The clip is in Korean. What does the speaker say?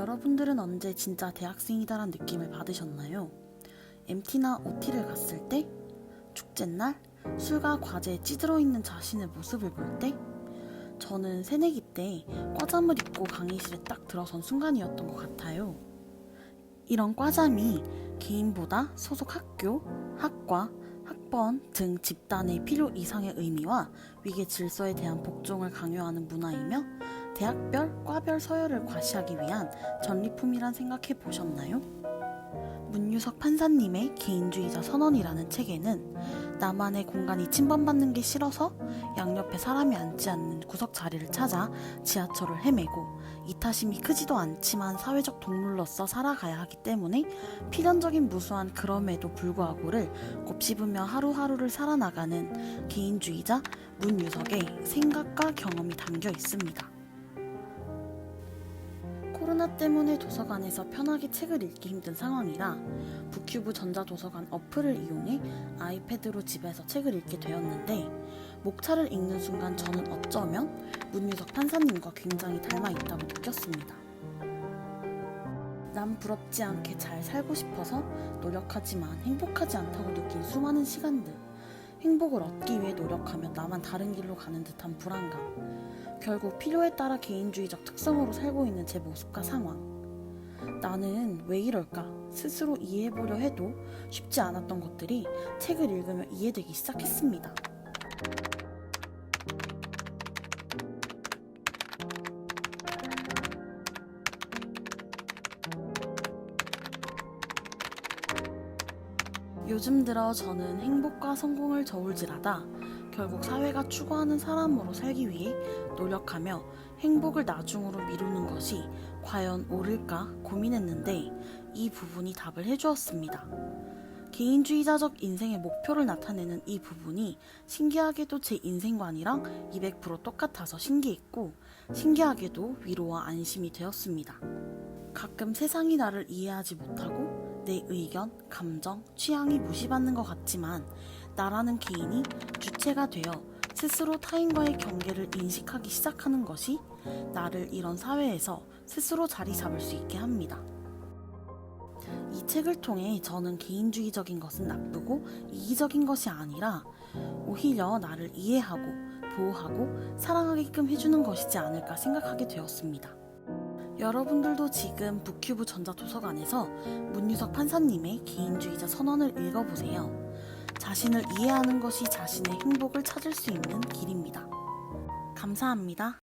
여러분들은 언제 진짜 대학생이다란 느낌을 받으셨나요? MT나 OT를 갔을 때? 축제날? 술과 과제에 찌들어 있는 자신의 모습을 볼 때? 저는 새내기 때 과잠을 입고 강의실에 딱 들어선 순간이었던 것 같아요. 이런 과잠이 개인보다 소속 학교, 학과, 학번 등 집단의 필요 이상의 의미와 위계 질서에 대한 복종을 강요하는 문화이며 대학별, 과별 서열을 과시하기 위한 전리품이란 생각해 보셨나요? 문유석 판사님의 개인주의자 선언이라는 책에는 나만의 공간이 침범받는 게 싫어서 양옆에 사람이 앉지 않는 구석 자리를 찾아 지하철을 헤매고 이타심이 크지도 않지만 사회적 동물로서 살아가야 하기 때문에 필연적인 무수한 그럼에도 불구하고를 곱씹으며 하루하루를 살아나가는 개인주의자 문유석의 생각과 경험이 담겨 있습니다. 코로나 때문에 도서관에서 편하게 책을 읽기 힘든 상황이라 북큐브 전자도서관 어플을 이용해 아이패드로 집에서 책을 읽게 되었는데 목차를 읽는 순간 저는 어쩌면 문유석 판사님과 굉장히 닮아 있다고 느꼈습니다. 남 부럽지 않게 잘 살고 싶어서 노력하지만 행복하지 않다고 느낀 수많은 시간들. 행복을 얻기 위해 노력하며 나만 다른 길로 가는 듯한 불안감. 결국 필요에 따라 개인주의적 특성으로 살고 있는 제 모습과 상황. 나는 왜 이럴까? 스스로 이해해보려 해도 쉽지 않았던 것들이 책을 읽으며 이해되기 시작했습니다. 요즘 들어 저는 행복과 성공을 저울질하다 결국 사회가 추구하는 사람으로 살기 위해 노력하며 행복을 나중으로 미루는 것이 과연 옳을까 고민했는데 이 부분이 답을 해주었습니다. 개인주의자적 인생의 목표를 나타내는 이 부분이 신기하게도 제 인생관이랑 200% 똑같아서 신기했고 신기하게도 위로와 안심이 되었습니다. 가끔 세상이 나를 이해하지 못하고 내 의견, 감정, 취향이 무시받는 것 같지만 나라는 개인이 주체가 되어 스스로 타인과의 경계를 인식하기 시작하는 것이 나를 이런 사회에서 스스로 자리 잡을 수 있게 합니다. 이 책을 통해 저는 개인주의적인 것은 나쁘고 이기적인 것이 아니라 오히려 나를 이해하고 보호하고 사랑하게끔 해주는 것이지 않을까 생각하게 되었습니다. 여러분들도 지금 북큐브 전자도서관에서 문유석 판사님의 개인주의자 선언을 읽어보세요. 자신을 이해하는 것이 자신의 행복을 찾을 수 있는 길입니다. 감사합니다.